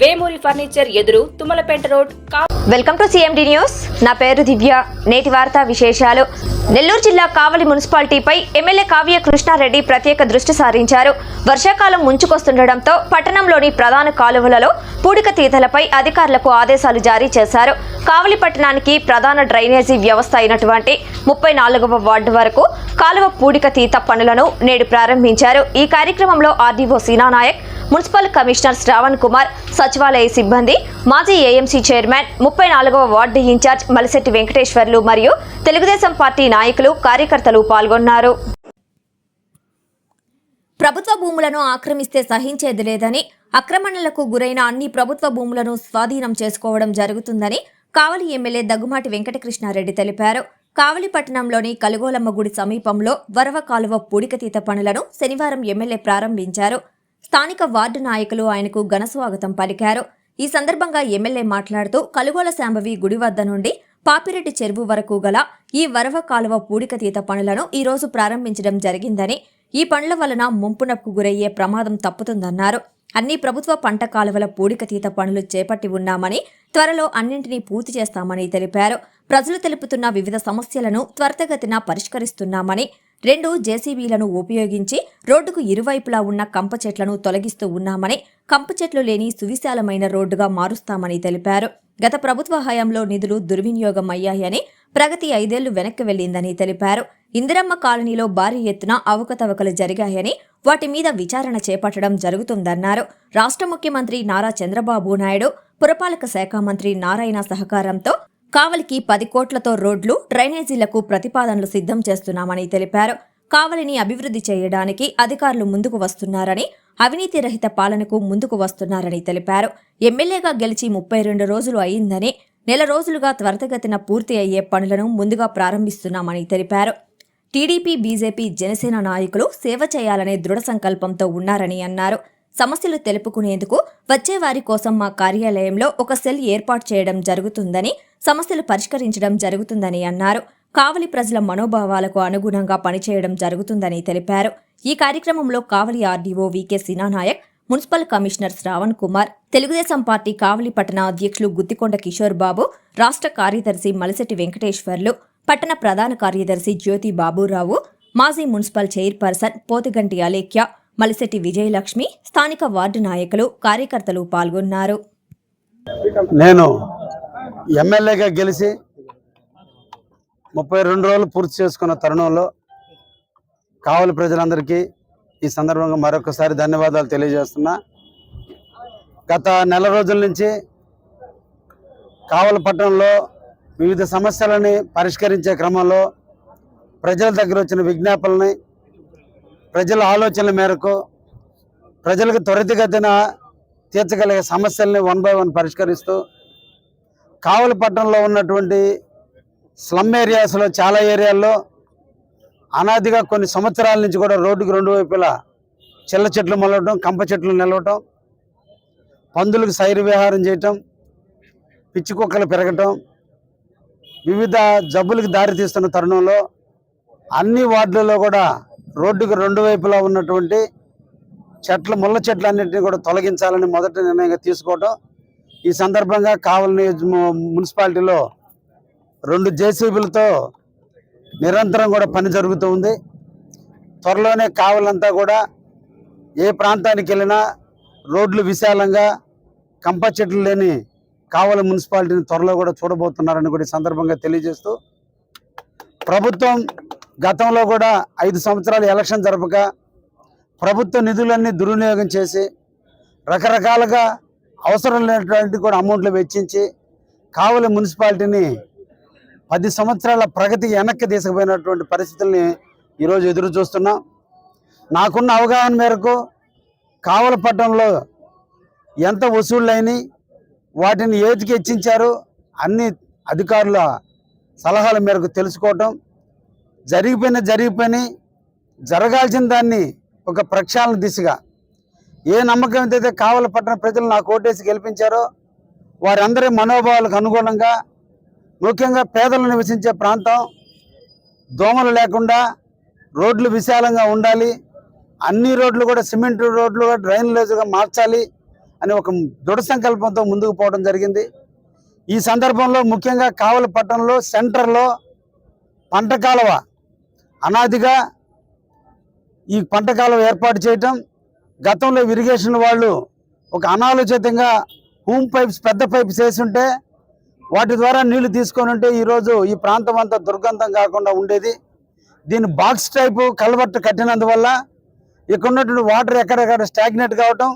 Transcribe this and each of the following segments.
Vemuri furniture ఎదురు Tummalapeta road welcome to CMD news. నా పేరు దివ్య. నేటి వార్తా విశేషాలు. నెల్లూరు జిల్లా కావలి మున్సిపాలిటీపై ఎమ్మెల్యే కావ్య కృష్ణారెడ్డి ప్రత్యేక దృష్టి సారించారు. వర్షాకాలం ముంచుకొస్తుండటంతో పట్టణంలోని ప్రధాన కాలువలలో పూడిక తీతలపై అధికారులకు ఆదేశాలు జారీ చేశారు. కావలి పట్టణానికి ప్రధాన డ్రైనేజీ వ్యవస్థ అయినటువంటి ముప్పై నాలుగవ వార్డు వరకు కాలువ పూడిక తీత పనులను నేడు ప్రారంభించారు. ఈ కార్యక్రమంలో RDO Seena Naik municipal commissioner Sravan Kumar సచివాలయ సిబ్బంది మాజీ ఏఎంసీ చైర్మన్ ముప్పై నాలుగవ వార్డు ఇన్ఛార్జ్ మలిశెట్టి వెంకటేశ్వర్లు మరియు తెలుగుదేశం పార్టీ నాయకులు కార్యకర్తలు పాల్గొన్నారు. ప్రభుత్వ భూములను ఆక్రమిస్తే సహించేది లేదని ఆక్రమణలకు గురైన అన్ని ప్రభుత్వ భూములను స్వాధీనం చేసుకోవడం జరుగుతుందని కావలి ఎమ్మెల్యే దగ్గుమాటి వెంకటకృష్ణారెడ్డి తెలిపారు. కావలి పట్టణంలోని కలుగోలమ్మ గుడి సమీపంలో వరవ కాలువ పూడికతీత పనులను శనివారం ఎమ్మెల్యే ప్రారంభించారు. స్థానిక వార్డు నాయకులు ఆయనకు ఘనస్వాగతం పలికారు. ఈ సందర్భంగా ఎమ్మెల్యే మాట్లాడుతూ కలుగోల శాంభవి గుడి వద్ద నుండి పాపిరెడ్డి చెరువు వరకు గల ఈ వరవ కాలువ పూడికతీత పనులను ఈరోజు ప్రారంభించడం జరిగిందని ఈ పనుల వలన ముంపునకు గురయ్యే ప్రమాదం తప్పుతుందన్నారు. అన్ని ప్రభుత్వ పంట కాలువల పూడికతీత పనులు చేపట్టి ఉన్నామని త్వరలో అన్నింటినీ పూర్తి చేస్తామని తెలిపారు. ప్రజలు తెలుపుతున్న వివిధ సమస్యలను త్వరితగతిన పరిష్కరిస్తున్నామని రెండు జేసీబీలను ఉపయోగించి రోడ్డుకు ఇరువైపులా ఉన్న కంప చెట్లను తొలగిస్తూ ఉన్నామని కంప చెట్లు లేని సువిశాలమైన రోడ్డుగా మారుస్తామని తెలిపారు. గత ప్రభుత్వ హయాంలో నిధులు దుర్వినియోగం అయ్యాయని ప్రగతి ఐదేళ్ళు వెనక్కి వెళ్ళిందని తెలిపారు. ఇందిరమ్మ కాలనీలో భారీ ఎత్తున అవకతవకలు జరిగాయని వాటి మీద విచారణ చేపట్టడం జరుగుతుందన్నారు. రాష్ట్ర ముఖ్యమంత్రి నారా చంద్రబాబు నాయుడు పురపాలక శాఖ మంత్రి నారాయణ సహకారంతో కావలికి పది కోట్లతో రోడ్లు డ్రైనేజీలకు ప్రతిపాదనలు సిద్ధం చేస్తున్నామని తెలిపారు. కావలిని అభివృద్ధి చేయడానికి అధికారులు ముందుకు వస్తున్నారని అవినీతి రహిత పాలనకు ముందుకు వస్తున్నారని తెలిపారు. ఎమ్మెల్యేగా గెలిచి ముప్పై రెండు రోజులు అయిందని నెల రోజులుగా త్వరితగతిన పూర్తి అయ్యే పనులను ముందుగా ప్రారంభిస్తున్నామని తెలిపారు. టీడీపీ బీజేపీ జనసేన నాయకులు సేవ చేయాలనే దృఢ సంకల్పంతో ఉన్నారని అన్నారు. సమస్యలు తెలుపుకునేందుకు వచ్చే వారి కోసం మా కార్యాలయంలో ఒక సెల్ ఏర్పాటు చేయడం జరుగుతుందని సమస్యలు పరిష్కరించడం జరుగుతుందని అన్నారు. కావలి ప్రజల మనోభావాలకు అనుగుణంగా పనిచేయడం జరుగుతుందని తెలిపారు. ఈ కార్యక్రమంలో Kavali RDO V K Sinanayak municipal commissioner Shravan Kumar Telugudesam party Kavali పట్టణ అధ్యక్షులు గుత్తికొండ కిషోర్ బాబు రాష్ట్ర కార్యదర్శి మలసటి వెంకటేశ్వర్లు పట్టణ ప్రధాన కార్యదర్శి జ్యోతి బాబురావు మాజీ మున్సిపల్ చైర్పర్సన్ పోతిగంటి అలేఖ్య మలిశెట్టి విజయలక్ష్మి స్థానిక వార్డు నాయకులు కార్యకర్తలు పాల్గొన్నారు. నేను ఎమ్మెల్యేగా గెలిచి ముప్పై రెండు రోజులు పూర్తి చేసుకున్న తరుణంలో కావలి ప్రజలందరికీ ఈ సందర్భంగా మరొకసారి ధన్యవాదాలు తెలియజేస్తున్నా. గత నెల రోజుల నుంచి కావలి పట్టణంలో వివిధ సమస్యలని పరిష్కరించే క్రమంలో ప్రజల దగ్గర వచ్చిన విజ్ఞాపనని ప్రజల ఆలోచనల మేరకు ప్రజలకు త్వరితగతిన తీర్చగలిగే సమస్యల్ని వన్ బై వన్ పరిష్కరిస్తూ కావలి పట్టణంలో ఉన్నటువంటి స్లమ్ ఏరియాస్లో చాలా ఏరియాల్లో అనాదిగా కొన్ని సంవత్సరాల నుంచి కూడా రోడ్డుకు రెండు వైపులా చిల్ల చెట్లు మొలవటం కంప చెట్లు నిలవటం పందులకు సైరు విహారం చేయటం పిచ్చి కుక్కలు పెరగటం వివిధ జబ్బులకు దారితీస్తున్న తరుణంలో అన్ని వార్డులలో కూడా రోడ్డుకు రెండు వైపులా ఉన్నటువంటి చెట్లు ముళ్ళ చెట్లు అన్నింటినీ కూడా తొలగించాలని మొదటి నిర్ణయంగా తీసుకోవటం. ఈ సందర్భంగా కావలి మున్సిపాలిటీలో రెండు జేసీబీలతో నిరంతరం కూడా పని జరుగుతూ ఉంది. త్వరలోనే కావలంతా కూడా ఏ ప్రాంతానికి వెళ్ళినా రోడ్లు విశాలంగా కంప చెట్లు లేని కావలి మున్సిపాలిటీని త్వరలో కూడా చూడబోతున్నారని కూడా ఈ సందర్భంగా తెలియజేస్తూ ప్రభుత్వం గతంలో కూడా ఐదు సంవత్సరాలు ఎలక్షన్ జరపక ప్రభుత్వ నిధులన్నీ దుర్వినియోగం చేసి రకరకాలుగా అవసరం లేనటువంటి కూడా అమౌంట్లు వెచ్చించి కావలి మున్సిపాలిటీని పది సంవత్సరాల ప్రగతి వెనక్కి తీసుకుపోయినటువంటి పరిస్థితుల్ని ఈరోజు ఎదురు చూస్తున్నాం. నాకున్న అవగాహన మేరకు కావలపట్నంలో ఎంత వసూళ్ళైనాయి వాటిని ఏదికి హెచ్చించారు అన్ని అధికారుల సలహాల మేరకు తెలుసుకోవటం జరిగిపోయిన జరిగిపోయి జరగాల్సిన దాన్ని ఒక ప్రక్షాళన దిశగా. ఏ నమ్మకం అయితే కావల పట్టణ ప్రజలు నా కోటేసి గెలిపించారో వారందరి మనోభావాలకు అనుగుణంగా ముఖ్యంగా పేదలు నివసించే ప్రాంతం దోమలు లేకుండా రోడ్లు విశాలంగా ఉండాలి అన్ని రోడ్లు కూడా సిమెంట్ రోడ్లు కూడా డ్రైన్లేజ్గా మార్చాలి అని ఒక దృఢ సంకల్పంతో ముందుకు పోవడం జరిగింది. ఈ సందర్భంలో ముఖ్యంగా కావలి పట్టణంలో సెంటర్లో పంట కాలువ అనాదిగా ఈ పంట ఏర్పాటు చేయటం గతంలో ఇరిగేషన్ వాళ్ళు ఒక అనాలోచితంగా హూమ్ పైప్స్ పెద్ద పైప్స్ వేసుంటే వాటి ద్వారా నీళ్ళు తీసుకొని ఉంటే ఈరోజు ఈ ప్రాంతం అంతా దుర్గంధం కాకుండా ఉండేది. దీని బాక్స్ టైపు కల్వర్ట్ కట్టినందువల్ల ఇక్కడ ఉన్నటువంటి వాటర్ ఎక్కడెక్కడ స్టాగ్నెట్ కావటం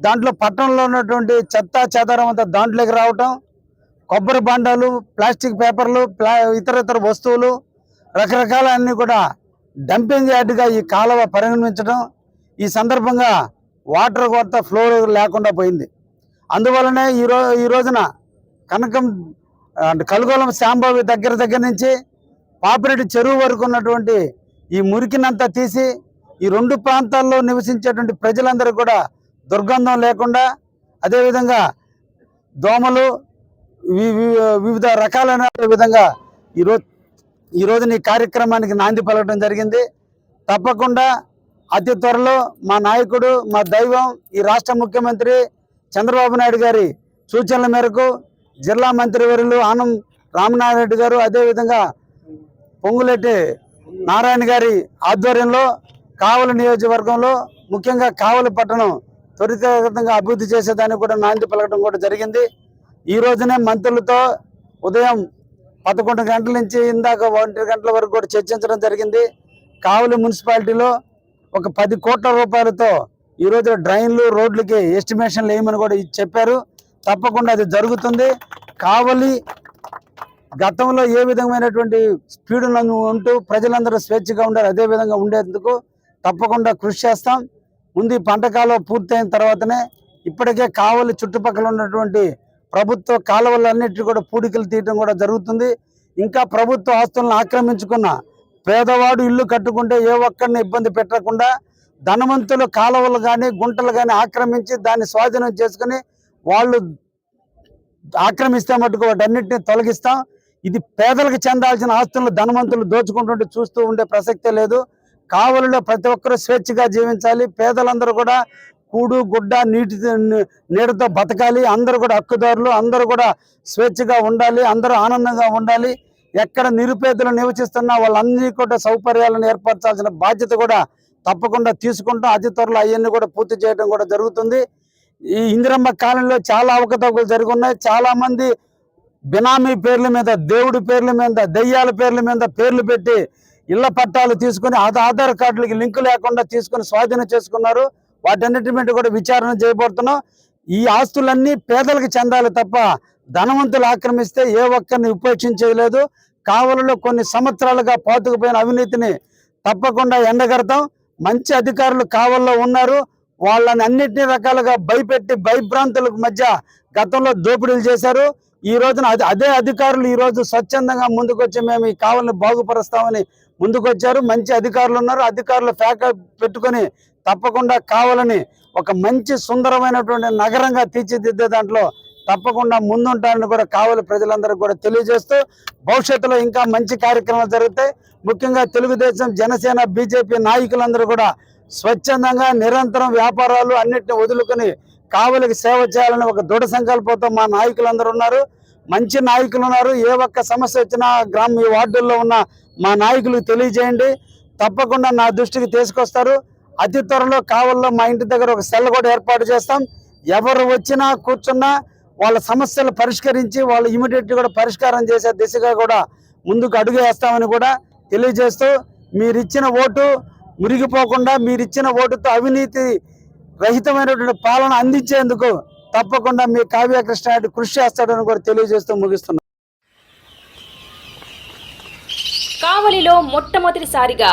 దాంట్లో పట్టణంలో ఉన్నటువంటి చెత్త చెదారం అంతా దాంట్లోకి రావటం కొబ్బరి బాండాలు ప్లాస్టిక్ పేపర్లు ప్లా ఇతర ఇతర వస్తువులు రకరకాల అన్నీ కూడా డంపింగ్ యార్డ్గా ఈ కాలువ పరిగణించడం ఈ సందర్భంగా వాటర్ కొరత ఫ్లో లేకుండా పోయింది. అందువలనే ఈ ఈ రోజున కనకం కలుగోలం శాంబావి దగ్గర దగ్గర నుంచి పాపిరెడ్డి చెరువు వరకు ఉన్నటువంటి ఈ మురికినంతా తీసి ఈ రెండు ప్రాంతాల్లో నివసించేటువంటి ప్రజలందరూ కూడా దుర్గంధం లేకుండా అదేవిధంగా దోమలు వివిధ రకాలైన విధంగా ఈరోజు ఈరోజు ఈ కార్యక్రమానికి నాంది పలకడం జరిగింది. తప్పకుండా అతి త్వరలో మా నాయకుడు మా దైవం ఈ రాష్ట్ర ముఖ్యమంత్రి చంద్రబాబు నాయుడు గారి సూచనల మేరకు జిల్లా మంత్రివర్యులు ఆనం రామనారాయణ రెడ్డి గారు అదేవిధంగా పొంగులెట్టి నారాయణ గారి ఆధ్వర్యంలో కావలి నియోజకవర్గంలో ముఖ్యంగా కావలి పట్టణం త్వరితగతంగా అభివృద్ధి చేసేదానికి కూడా నాంది పలకడం కూడా జరిగింది. ఈ రోజునే మంత్రులతో ఉదయం పదకొండు గంటల నుంచి ఇందాక ఒంటి గంటల వరకు కూడా చర్చించడం జరిగింది. కావలి మున్సిపాలిటీలో ఒక పది కోట్ల రూపాయలతో ఈరోజు డ్రైన్లు రోడ్లకి ఎస్టిమేషన్లు వేయమని కూడా చెప్పారు. తప్పకుండా అది జరుగుతుంది. కావలి గతంలో ఏ విధమైనటువంటి స్పీడ్ ఉంటూ ప్రజలందరూ స్వేచ్ఛగా ఉండారు అదే విధంగా ఉండేందుకు తప్పకుండా కృషి చేస్తాం. ముందు ఈ పంట పూర్తయిన తర్వాతనే ఇప్పటికే కావలి చుట్టుపక్కల ఉన్నటువంటి ప్రభుత్వ కాలువలన్నిటి కూడా పూడికలు తీయడం కూడా జరుగుతుంది. ఇంకా ప్రభుత్వ ఆస్తులను ఆక్రమించుకున్న పేదవాడు ఇల్లు కట్టుకుంటే ఏ ఒక్కరిని ఇబ్బంది పెట్టకుండా ధనవంతులు కాలువలు కానీ గుంటలు కానీ ఆక్రమించి దాన్ని స్వాధీనం చేసుకుని వాళ్ళు ఆక్రమిస్తే మటుకు వాటన్నిటిని తొలగిస్తాం. ఇది పేదలకు చెందాల్సిన ఆస్తులను ధనవంతులు దోచుకుంటుంటే చూస్తూ ఉండే ప్రసక్తే లేదు. కావలిలో ప్రతి ఒక్కరూ స్వేచ్ఛగా జీవించాలి. పేదలందరూ కూడా కూడు గుడ్డ నీటి నీడతో బతకాలి. అందరూ కూడా హక్కుదారులు అందరూ కూడా స్వేచ్ఛగా ఉండాలి అందరూ ఆనందంగా ఉండాలి. ఎక్కడ నిరుపేదలు నివసిస్తున్నా వాళ్ళందరికీ కూడా సౌకర్యాలను ఏర్పరచాల్సిన బాధ్యత కూడా తప్పకుండా తీసుకుంటాం. అతి త్వరలో అవన్నీ కూడా పూర్తి చేయడం కూడా జరుగుతుంది. ఈ ఇందిరమ్మ కాలంలో చాలా అవకతవకలు జరుగున్నాయి. చాలామంది బినామీ పేర్ల మీద దేవుడి పేర్ల మీద దయ్యాల పేర్ల మీద పేర్లు పెట్టి ఇళ్ళ పట్టాలు తీసుకుని ఆధార్ కార్డులకి లింకు లేకుండా తీసుకుని స్వాధీనం చేసుకున్నారు. వాటన్నిటి మీద కూడా విచారణ చేయబోతున్నాం ఈ ఆస్తులన్నీ పేదలకు చెందాలి తప్ప ధనవంతులు ఆక్రమిస్తే ఏ ఒక్కరిని ఉపేక్షించలేదు. కావలలో కొన్ని సంవత్సరాలుగా పాతుకుపోయిన అవినీతిని తప్పకుండా ఎండగడతాం. మంచి అధికారులు కావల్లో ఉన్నారు. వాళ్ళని అన్నిటిని రకాలుగా భయపెట్టి భయభ్రాంతులకు మధ్య గతంలో దోపిడీలు చేశారు. ఈ రోజున అదే అదే అధికారులు ఈ రోజు స్వచ్ఛందంగా ముందుకొచ్చి మేము ఈ కావల్ని బాగుపరుస్తామని ముందుకొచ్చారు. మంచి అధికారులు ఉన్నారు. అధికారులు ఫ్యాక పెట్టుకొని తప్పకుండా కావాలని ఒక మంచి సుందరమైనటువంటి నగరంగా తీర్చిదిద్దే దాంట్లో తప్పకుండా ముందుంటారని కూడా కావలి ప్రజలందరికీ కూడా తెలియజేస్తూ భవిష్యత్తులో ఇంకా మంచి కార్యక్రమాలు జరుగుతాయి. ముఖ్యంగా తెలుగుదేశం జనసేన బీజేపీ నాయకులందరూ కూడా స్వచ్ఛందంగా నిరంతరం వ్యాపారాలు అన్నిటిని వదులుకొని కావలికి సేవ చేయాలని ఒక దృఢ సంకల్పంతో మా నాయకులందరూ ఉన్నారు. మంచి నాయకులు ఉన్నారు. ఏ ఒక్క సమస్య వచ్చినా గ్రామ వార్డుల్లో ఉన్న మా నాయకులకు తెలియజేయండి. తప్పకుండా నా దృష్టికి తీసుకొస్తారు. అతి త్వరలో కావల్లో మా ఇంటి దగ్గర ఒక సెల్ కూడా ఏర్పాటు చేస్తాం. ఎవరు వచ్చినా కూర్చున్నా వాళ్ళ సమస్యలు పరిష్కరించి వాళ్ళు ఇమీడియట్ కూడా పరిష్కారం చేసే దిశగా కూడా ముందుకు అడుగు వేస్తామని కూడా తెలియజేస్తూ మీరిచ్చిన ఓటు మురిగిపోకుండా మీరిచ్చిన ఓటుతో అవినీతి రహితమైనటువంటి పాలన అందించేందుకు తప్పకుండా మీ కావ్యకృష్ణ కృషి చేస్తాడని కూడా తెలియజేస్తూ ముగిస్తున్నాం. కావలిలో మొట్టమొదటిసారిగా